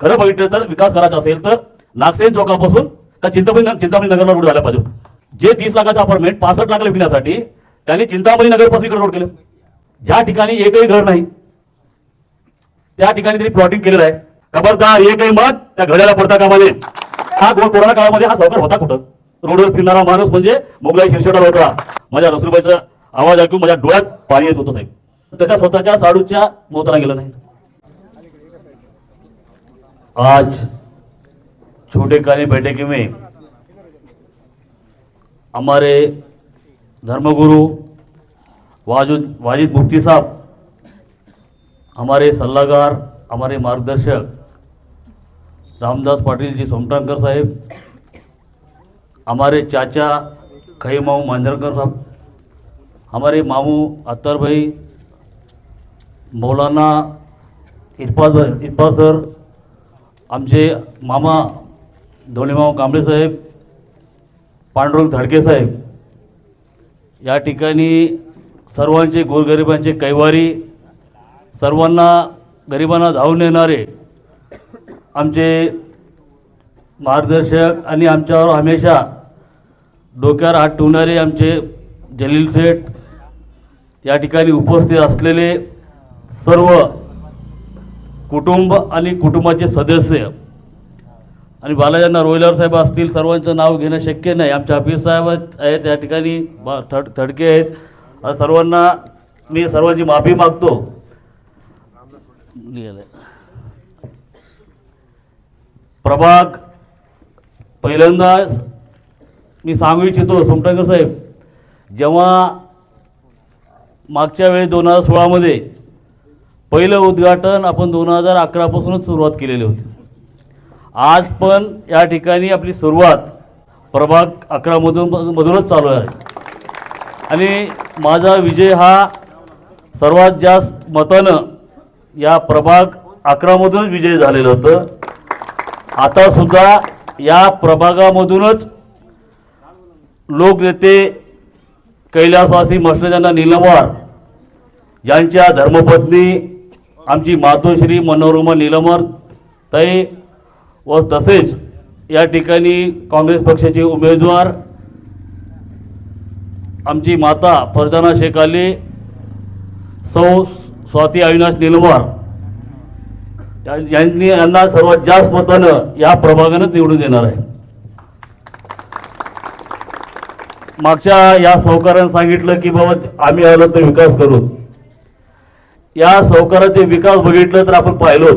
खरं बघितलं तर विकास करायचा असेल तर नागसेन चौकापासून का चिंतामणी चिंतामणी नगरला रोड झाला पाहिजे जे तीस लाखाचं अपार्टमेंट पासष्ट लाखाला विकण्यासाठी त्यांनी चिंतामणी नगरपासून इकडे रोड केलं. ज्या ठिकाणी एकही घर नाही त्या ठिकाणी त्यांनी प्लॉटिंग केलेलं आहे. खबरदार एकही मत त्या घड्याला पडता कामा हा कोरोना काळामध्ये हा सावकार होता कुठं? रोडवर फिरणारा माणूस म्हणजे मोगलाई शिरशेटा होता माझ्या रसुबाईचा आवाज ऐकून माझ्या डोळ्यात पाणी येत होतं साहेब. त्याच्या स्वतःच्या साडूच्या मोताला गेलं नाही. आज छोटे काली बैठकी में हमारे धर्मगुरु वाजुद वाजिद मुफ्ती साहब हमारे सल्लागार हमारे मार्गदर्शक रामदास पाटिल जी सोमटांकर साहेब हमारे चाचा खई माऊ मांजरकर साहब हमारे मामू अत्तर भाई मौलाना इरफाज भाई इरफाज सर आमचे मामा धोणीमाऊ कांबळे साहेब पांडुरंग धडके साहेब या ठिकाणी सर्वांचे गोरगरिबांचे कैवारी सर्वांना गरिबांना धावून येणारे आमचे मार्गदर्शक आणि आमच्यावर हमेशा डोक्यावर हात ठेवणारे आमचे जलील शेठ या ठिकाणी उपस्थित असलेले सर्व कुटुंब आणि कुटुंबाचे सदस्य. आणि बालाजांना रोयलर साहेब असतील सर्वांचं नाव घेणं शक्य नाही. आमचे हफीज साहेब आहेत या ठिकाणी बा थड थडके आहेत. सर्वांना मी सर्वांची माफी मागतो. प्रभाग पहिल्यांदा मी सांगू इच्छितो सोमटंकर साहेब जेव्हा मागच्या वेळी दोन हजार सोळामध्ये पहिलं उद्घाटन आपण दोन हजार अकरापासूनच सुरुवात केलेली होती. आज पण या ठिकाणी आपली सुरुवात प्रभाग अकरामधून मधूनच चालू आहे. आणि माझा विजय हा सर्वात जास्त मतानं या प्रभाग अकरामधूनच विजय झालेलं होतं. आता सुद्धा या प्रभागामधूनच लोकनेते कैलासवासी मस्टजांना निलमवार यांच्या धर्मपत्नी आमची मातोश्री मनोरमा निलमर तय व तसेच या ठिकाणी काँग्रेस पक्षाचे उमेदवार आमची माता फरजाना शेखाले सौ स्वाती अविनाश निलमर यांनी यांना सर्वात जास्त मतानं या प्रभागानं निवडून देणार आहे. मागच्या या सहकाऱ्यानं सांगितलं की बाबा आम्ही आलो तर विकास करू. या सावकाराचे विकास बघितलं तर आपण पाहिलो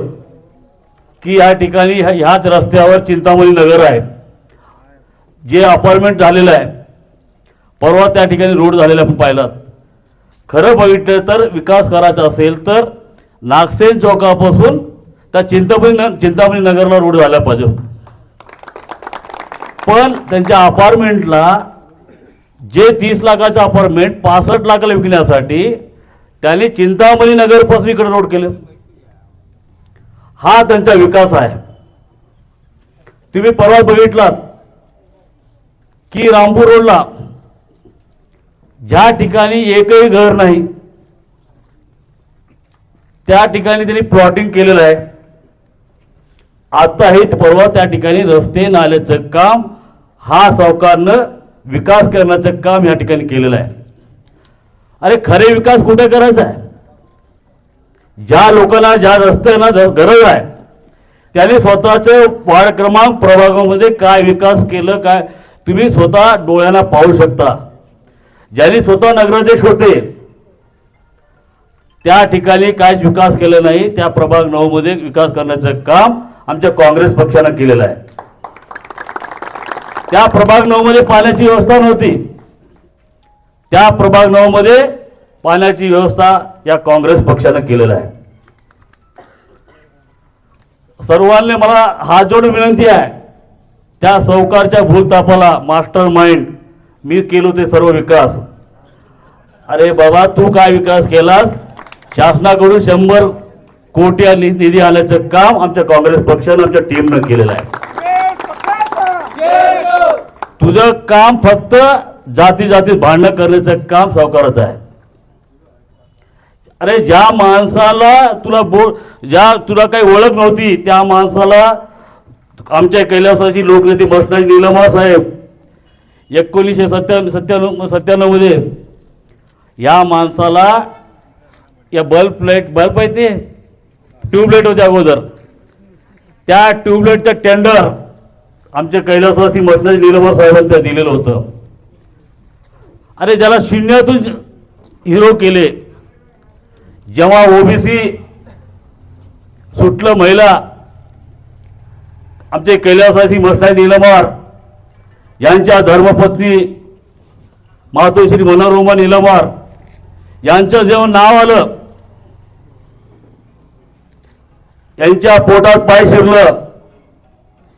की या ठिकाणी ह्या- ह्याच रस्त्यावर चिंतामणी नगर आहे. जे अपार्टमेंट झालेलं आहे परवा त्या ठिकाणी रोड झालेला आपण पाहिलात खरं बघितलं तर विकास करायचा असेल तर नागसेन चौकापासून त्या चिंतामणी न- चिंतामणी नगरला रोड झाला पाहिजे. पण त्यांच्या अपार्टमेंटला जे तीस लाखाचं अपार्टमेंट पासष्ट लाखाला विकण्यासाठी त्यांनी चिंतामणी नगरपासून इकडे रोड केले. हा त्यांचा विकास आहे. तुम्ही परवा बघितलात की रामपूर रोडला ज्या ठिकाणी एकही घर नाही त्या ठिकाणी त्यांनी प्लॉटिंग केलेलं आहे. आता हे परवा त्या ठिकाणी रस्ते नाल्याचं काम हा सावकारनं विकास करण्याचं काम या ठिकाणी केलेलं आहे. अरे खरे विकास कुठे करायचा आहे? ज्या लोकांना ज्या रस्त्यांना गरज आहे त्याने स्वतःचं वार्ड क्रमांक प्रभागामध्ये काय विकास केलं काय तुम्ही स्वतः डोळ्यांना पाहू शकता. ज्यांनी स्वतः नगराध्यक्ष होते त्या ठिकाणी काहीच विकास केला नाही त्या प्रभाग नऊमध्ये विकास करण्याचं काम आमच्या काँग्रेस पक्षानं केलेलं आहे. त्या प्रभाग नऊमध्ये पाण्याची व्यवस्था नव्हती. त्या प्रभाग पाण्याची व्यवस्था या काँग्रेस पक्षानं केलेलं आहे. सर्वांनी मला हात जोडून विनंती आहे. त्या सावकारच्या भूलतापाला मास्टर माइंड मी केलो ते सर्व विकास. अरे बाबा तू काय विकास केलास? शासनाकडून शंभर कोटी नि- निधी आल्याचं काम आमच्या काँग्रेस पक्षानं आमच्या टीमनं केलेलं आहे. तुझं काम फक्त जाती जातीत भांडणं करण्याचं काम सावकाराचं आहे. अरे ज्या माणसाला तुला बो ज्या तुला काही ओळख नव्हती त्या माणसाला आमच्या कैलासाची लोकनेते बसणारी निलमा साहेब एकोणीसशे सत्त्याण्णव सत्त्याण्णव सत्त्याण्णवमध्ये या माणसाला या बल्ब लाइट बल्ब आहे ते? ट्यूबलाईट होते अगोदर. त्या ट्यूबलाईटचं टेंडर आमच्या कैलासवासी मसनाजी निलमा साहेबांना दिलेलं होतं. अरे ज्याला शून्यातून हिरो केले जेव्हा ओबीसी सुटलं महिला आमचे कैलासाची मस्ताई निलमार यांच्या धर्मपत्नी मातोश्री मनोरमा निलमार यांचं जेव्हा नाव आलं यांच्या पोटात पाय शिरलं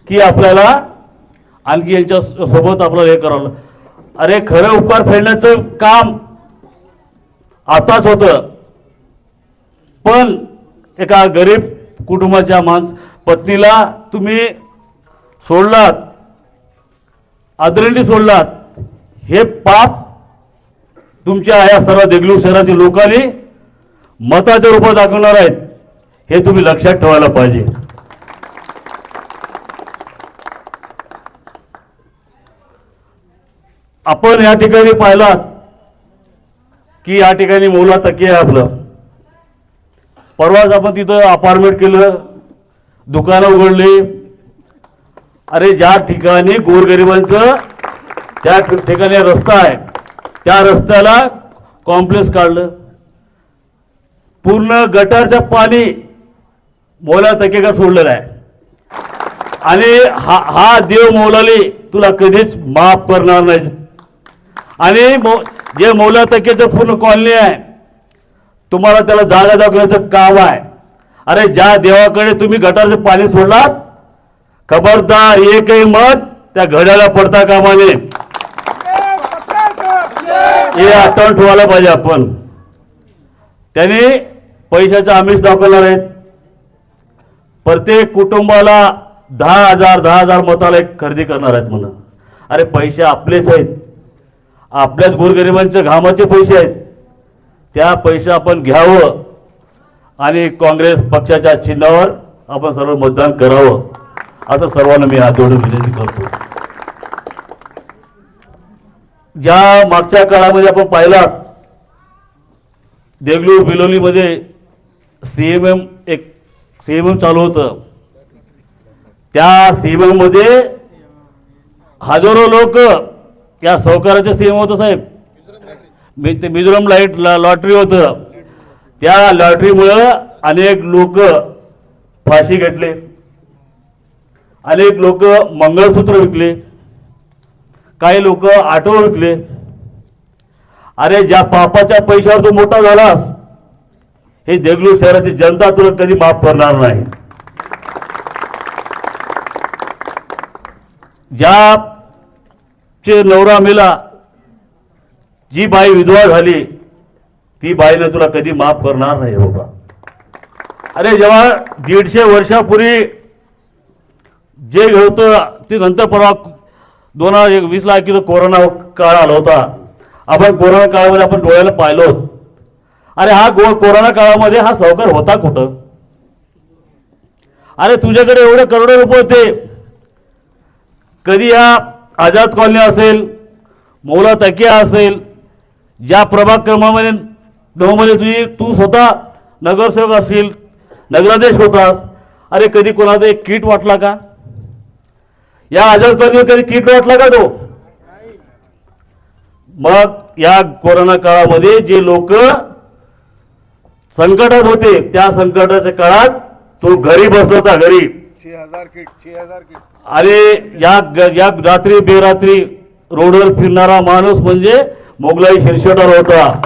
की आपल्याला आणखी यांच्या सोबत आपल्याला हे करावं अरे खरं उपकार फेडण्याचं काम आताच होतं. पण एका गरीब कुटुंबाच्या माणस पत्नीला तुम्ही सोडलात आदरणी सोडलात हे पाप तुमच्या या सर्व देगलूर शहरातील लोकांनी मताच्या रूपात दाखवणार आहेत हे तुम्ही लक्षात ठेवायला पाहिजे. आपण या ठिकाणी पाहिलात की या ठिकाणी मौला तकी आहे आपलं. परवाच आपण तिथं अपार्टमेंट केलं दुकानं उघडली. अरे ज्या ठिकाणी गोरगरिबांचं त्या ठिकाणी रस्ता आहे त्या रस्त्याला कॉम्प्लेक्स काढलं. पूर्ण गटारचं पाणी मौला तकेका सोडलेलं आहे. आणि हा हा देव मौलाली तुला कधीच माफ करणार नाही आणि मौ- जे मौला तकेचं पूर्ण कॉलनी आहे तुम्हाला त्याला जागा दाखवण्याचं काम आहे. अरे ज्या देवाकडे तुम्ही गटारचं पाणी सोडलात खबरदार एकही मत त्या घड्याला पडता कामा नये. हे आठवण ठेवायला पाहिजे आपण. त्याने पैशाचं आमिष दाखवणार आहेत. प्रत्येक कुटुंबाला दहा हजार दहा हजार मताला एक खरेदी करणार आहेत म्हणून. अरे पैसे आपलेच आहेत. आपल्याच गोरगरिबांच्या घामाचे पैसे आहेत. त्या पैसे आपण घ्यावं आणि काँग्रेस पक्षाच्या चिन्हावर आपण सर्व मतदान करावं. असं सर्वांना मी हात जोडून विनंती करतो. ज्या मागच्या काळामध्ये आपण पाहिलात देगलूर बिलोलीमध्ये सी एम एम एक सी एम एम चालू होतं. त्या सी एम एममध्ये हजारो लोक या सहकाराचे सी एम होतं साहेब. मी ते मिझोरम लाइट लॉटरी होतं. त्या लॉटरीमुळं अनेक लोक फाशी घेतले. अनेक लोक मंगळसूत्र विकले. काही लोक आटो विकले. अरे ज्या पापाच्या पैशावर तू मोठा झालास हे देगलूर शहराची जनता तुला कधी माफ करणार नाही. ज्या चे नवरा मेला जी बाई विधवा झाली ती बाईनं तुला कधी माफ करणार नाही बाबा. अरे जेव्हा दीडशे वर्षापूर्वी जे होतं ते नंतर परवा दोन हजार एक वीसला की तो कोरोना काळ आला होता. आपण कोरोना काळामध्ये आपण डोळ्याला पाहिलो अरे हा गो कोरोना काळामध्ये हा सावकार होता कुठं? अरे तुझ्याकडे एवढे करोडो रुपये होते. कधी या आझाद कॉलनी असेल मौला तकिया असेल ज्या प्रभाग क्रमामध्ये नऊमध्ये तुझी तू स्वतः नगरसेवक असेल नगराध्यक्ष होतास अरे कधी कोणाचा एक किट वाटला का? या आझाद कॉलनीवर कधी किट वाटला का तो? मग या कोरोना काळामध्ये जे लोक संकटात होते त्या संकटाच्या काळात तो घरी बसला होता घरी. अरे या या रात्री बेरात्री रोडवर फिरणारा माणूस म्हणजे मोगलाई शिरशेटार होता.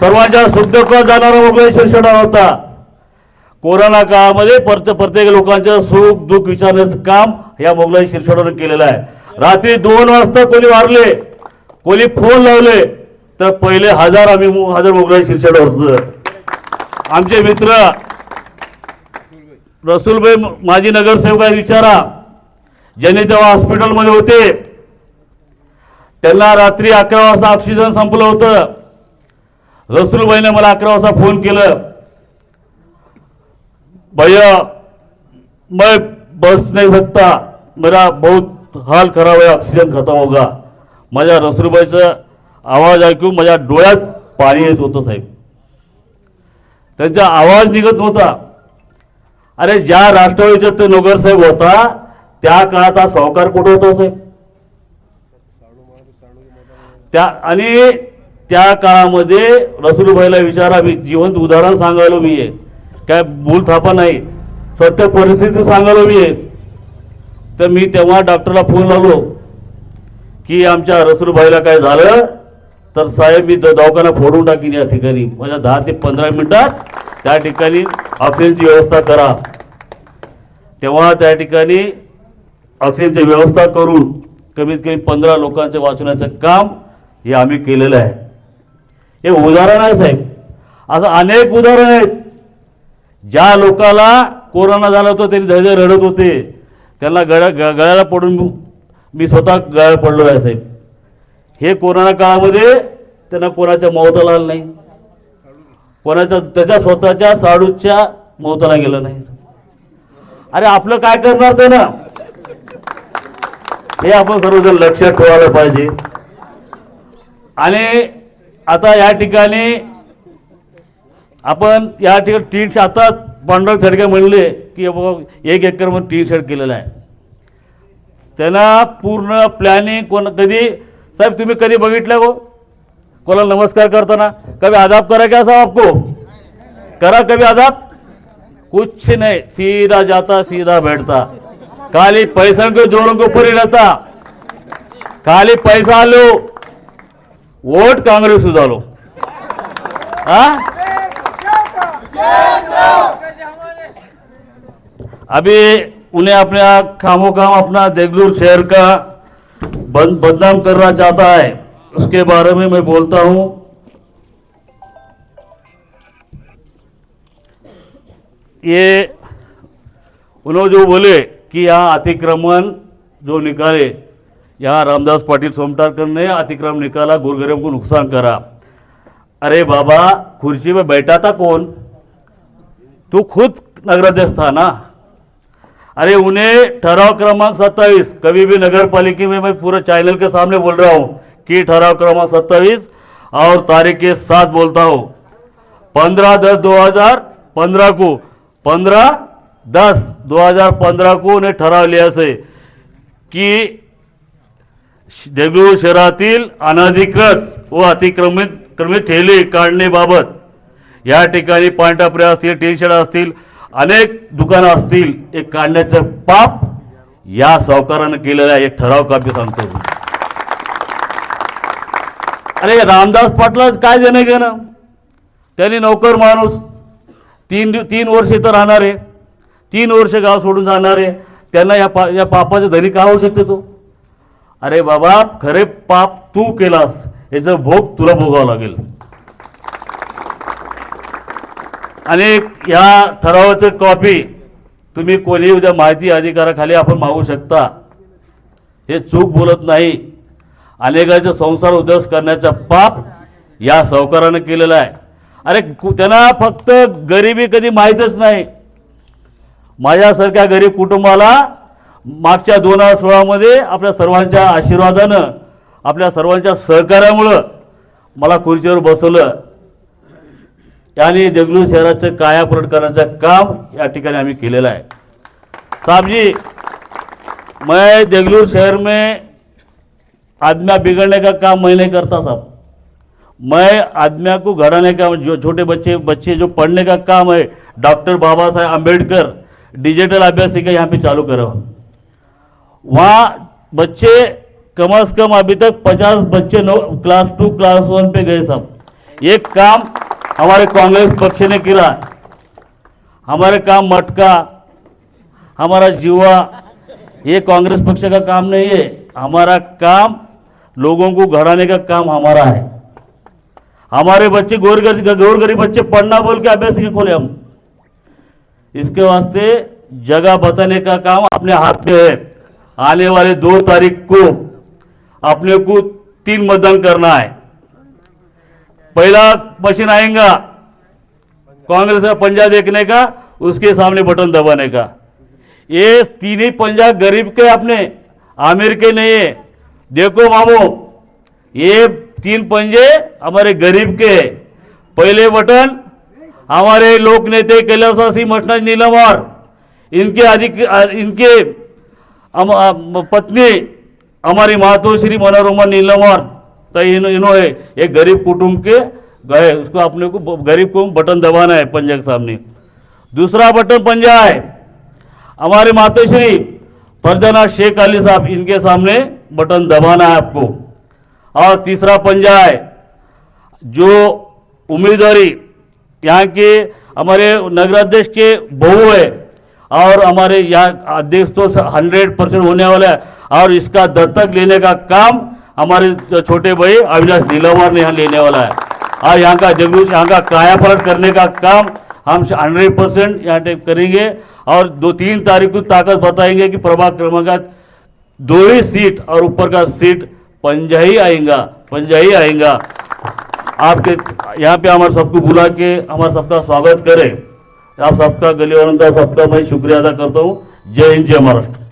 सर्वांच्या सुखदुःखात जाणारा मोगलाई शिरशेटार होता. कोरोना काळामध्ये परत प्रत्येक लोकांचं सुख दुःख विचारण्याचं काम या मोगलाई शिरशेटानं केलेलं आहे. रात्री दोन वाजता कोणी वारले कोणी फोन लावले तर पहिले हजार आम्ही हजार मोगलाई शिरशेटार होतं. आमचे मित्र रसूलभाई माजी नगरसेवक आहे विचारा. ज्यांनी तेव्हा हॉस्पिटलमध्ये होते त्यांना रात्री अकरा वाजता ऑक्सिजन संपलं होतं. रसूलबाईने मला अकरा वाजता फोन केलं. भैया मैं बस नहीं सकता. मेरा बहुत हाल खराब आहे ऑक्सिजन खतम होगा. माझ्या रसूलबाईचा आवाज ऐकून माझ्या डोळ्यात पाणी येत होतं साहेब. त्यांचा आवाज निघत नव्हता. अरे ज्या राष्ट्रवादीचे ते नगरसाहेब होता त्या काळात हा सावकार कुठं होता साहेब? त्या आणि त्या काळामध्ये रसूलभाईला विचारा मी जिवंत उदाहरण सांगायलो मी आहे काय भूल थापा नाही. सत्य परिस्थिती सांगायलो मी आहे तर मी तेव्हा डॉक्टरला फोन लावलो की आमच्या रसूलभाईला काय झालं? तर साहेब मी दवाखाना फोडून टाकीन या ठिकाणी. माझ्या दहा ते पंधरा मिनिटात त्या ठिकाणी ऑक्सिजनची व्यवस्था करा. तेव्हा त्या ठिकाणी ऑक्सिजनची व्यवस्था करून कमीत कमी पंधरा लोकांचे वाचवण्याचं काम हे आम्ही केलेलं आहे. हे उदाहरण आहे साहेब. असं अनेक उदाहरण आहेत. ज्या लोकाला कोरोना झाला होता त्यांनी धैर्य रडत होते. त्यांना गळ्या ग- गळ्याला पडून मी स्वतः गळ्याला पडलो आहे साहेब. हे कोरोना काळामध्ये त्यांना कोणाच्या मौताला आलं नाही. कोणाच्या त्याच्या स्वतःच्या साडूच्या मौताला गेलं नाही. अरे आपलं काय करणार ते ना? हे आपण सर्वजण लक्षात ठेवायला पाहिजे. आणि आता या ठिकाणी आपण या ठिकाणी टीन शेड आता पांडव थडके म्हणले की बाबा एक एकरमध्ये टीन शेड केलेलं आहे. त्यांना पूर्ण प्लॅनिंग कोण कधी? साहेब तुम्ही कधी बघितलं हो? कोणाला नमस्कार करताना कभी आदाब करा क्या साहब आपको? करा कभी आदाब? कुछ नहीं, सीधा जाता, सीधा बैठता। खाली पैसा के जोड़ों के ऊपर ही रहता। खाली पैसा लो, वोट कांग्रेस से डालो। हाँ? अभी उन्हें अपने खामों खाम अपना देगलूर शहर का बदनाम करना चाहता है। उसके बारे में मैं बोलता हूँ। ये उन्होंने जो बोले कि यहाँ अतिक्रमण जो निकाले, यहाँ रामदास पाटिल सोमटारकर ने अतिक्रमण निकाला गुरगरीब को नुकसान करा। अरे बाबा, कुर्सी पे बैठा था कौन? तू खुद नगराध्यक्ष था ना? अरे उन्हें ठराव क्रमांक सत्ताईस, कभी भी नगर पालिका में मैं पूरे चैनल के सामने बोल रहा हूँ। की ठराव क्रमांक सत्ताईस और तारीख के साथ बोलता हूँ। पंद्रह दस दो हजार पंद्रह को पंद्रह दस दो हजार पंद्रह को उन्हें ठराव लिया से की देगलूर शहरातील अनधिकृत व अतिक्रमित क्रमित ठेले काढण्याबाबत या ठिकाणी पांढरापुऱ्या असतील टी शर्ट असतील अनेक दुकानं असतील हे काढण्याचं पाप या सावकारानं केलेलं आहे. एक ठराव कापी सांगतो. अरे रामदास पाटला काय देणं घेणं? त्यांनी नोकर माणूस तीन दिव तीन वर्ष इथं राहणार आहे. तीन वर्ष गाव सोडून जाणार आहे. त्यांना या पा या पापाचे धनी का होऊ शकते तो? अरे बाबा खरे पाप तू केलास याचं भोग तुला भोगावं लागेल. आणि या ठरावाचं कॉपी तुम्ही कोणी उद्या माहिती अधिकाराखाली आपण मागू शकता. हे चूक बोलत नाही. अनेकांचे संसार उद्ध्वस्त करण्याचा पाप या सावकारानं केलेला आहे. अरे कु- त्यांना फक्त गरिबी कधी माहीतच नाही. माझ्यासारख्या गरीब कुटुंबाला मागच्या दोन हजार सोळामध्ये आपल्या सर्वांच्या आशीर्वादानं आपल्या सर्वांच्या सहकार्यामुळं मला खुर्चीवर बसवलं. आणि देगलूर शहराचं कायापलट करण्याचं काम या ठिकाणी आम्ही केलेलं आहे. साहब जी मैं देगलूर शहर में आदमिया बिगड़ने का काम मैं नहीं करता साहब। मैं आदमिया को घड़ाने का जो छोटे बच्चे बच्चे जो पढ़ने का काम है, डॉक्टर बाबा साहेब अंबेडकर डिजिटल अभ्यासिका यहाँ पे चालू करा वहाँ बच्चे कम अज कम अभी तक पचास बच्चे no class two class one पे गए सब ये काम हमारे कांग्रेस पक्ष ने किया। हमारे काम मटका, हमारा जुआ, ये कांग्रेस पक्ष का काम नहीं है। हमारा काम लोगों को घड़ाने का काम हमारा है। हमारे बच्चे गोर गोर गरीब बच्चे पढ़ना बोल के अभ्यास के खोले हम? इसके वास्ते जगह बताने का काम अपने हाथ में है। आने वाले दो तारीख को अपने को तीन मतदान करना है। पहला मशीन आएगा कांग्रेस का पंजा देखने का, उसके सामने बटन दबाने का। ये तीन ही पंजा गरीब के अपने, आमिर के नहीं है। देखो मामू ये तीन पंजे हमारे गरीब के हैं। पहले बटन हमारे लोक नेते कैलाशवासी मठनाज नीलमवार इनके अधिक इनके पत्नी हमारी मातो श्री मनोरमा नीलमवार तो इन, इन्होंने एक गरीब कुटुंब के गए उसको अपने को गरीब को बटन दबाना है पंजे के सामने दूसरा बटन पंजा है हमारे मातोश्री फरजाना शेख अली साहब इनके सामने बटन दबाना है आपको। और तीसरा पंजा है, जो उम्मीदवारी, यहाँ के हमारे नगराध्यक्ष के बहू है, और हमारे यहाँ अध्यक्ष तो हंड्रेड परसेंट होने वाला है, और इसका दत्तक लेने का काम हमारे छोटे भाई अविनाश नीलवार ने यहाँ लेने वाला है। और यहाँ का जगलूस यहाँ का कायापलट करने का काम हम हंड्रेड परसेंट यहाँ करेंगे, और दो तीन तारीख को ताकत बताएँगे कि प्रभाग क्रमांक दो ही सीट और ऊपर का सीट पंजा ही आएगा पंजा ही आएगा। आपके यहाँ पे हमारे सबको बुला के हमारा सबका स्वागत करें। आप सबका गली वालों का सबका मैं शुक्रिया अदा करता हूँ। जय हिंद जय महाराष्ट्र।